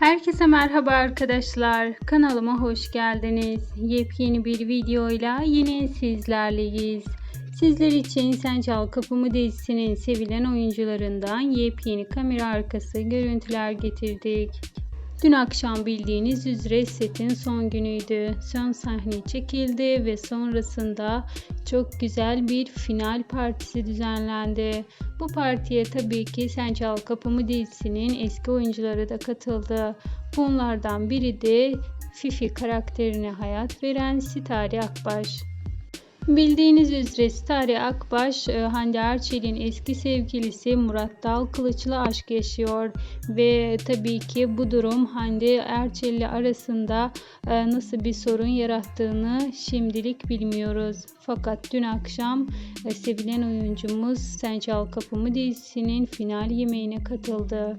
Herkese merhaba arkadaşlar. Kanalıma hoş geldiniz. Yepyeni bir videoyla yine sizlerleyiz. Sizler için Sen Çal Kapımı dizisinin sevilen oyuncularından yepyeni kamera arkası görüntüler getirdik. Dün akşam bildiğiniz üzere setin son günüydü. Son sahne çekildi ve sonrasında çok güzel bir final partisi düzenlendi. Bu partiye tabii ki Sen Çal Kapımı dizisinin eski oyuncuları da katıldı. Bunlardan biri de Fifi karakterine hayat veren Sitare Akbaş. Bildiğiniz üzere Stare Akbaş, e, Hande Erçel'in eski sevgilisi Murat Dal Kılıç'la aşk yaşıyor ve tabii ki bu durum Hande Erçel ile arasında e, nasıl bir sorun yarattığını şimdilik bilmiyoruz. Fakat dün akşam e, sevilen oyuncumuz Sen Çal Kapımı dizisinin final yemeğine katıldı.